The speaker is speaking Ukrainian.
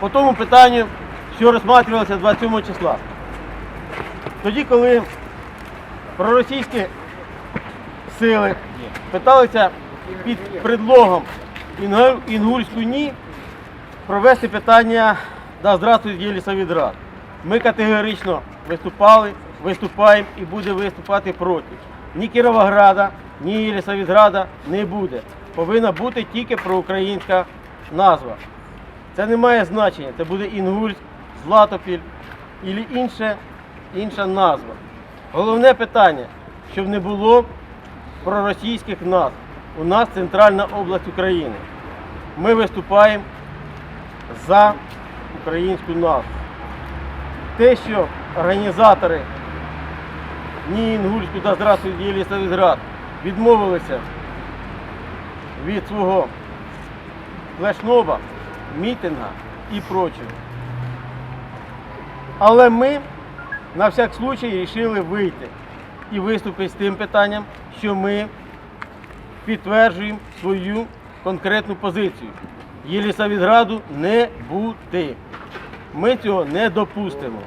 по тому питанню, що розглядалося 27 числа. Тоді, коли проросійські сили питалися під предлогом Інгульську ні провести питання да здравствуй Єлісавідрад. Ми категорично виступали, виступаємо і буде виступати проти. Ні Кіровограда, ні Єлісавідрада не буде. Повинна бути тільки проукраїнська назва. Це не має значення. Це буде Інгульськ, Златопіль і інше, інша назва. Головне питання, щоб не було проросійських назв. У нас центральна область України. Ми виступаємо за українську назву. Те, що організатори ні Інгульську та Здравствуй Єлісавізград відмовилися від свого флешноба, мітинга і прочого. Але ми на всяк случай вирішили вийти і виступити з тим питанням, що ми підтверджуємо свою конкретну позицію. Єлісавідграду не бути. Ми цього не допустимо.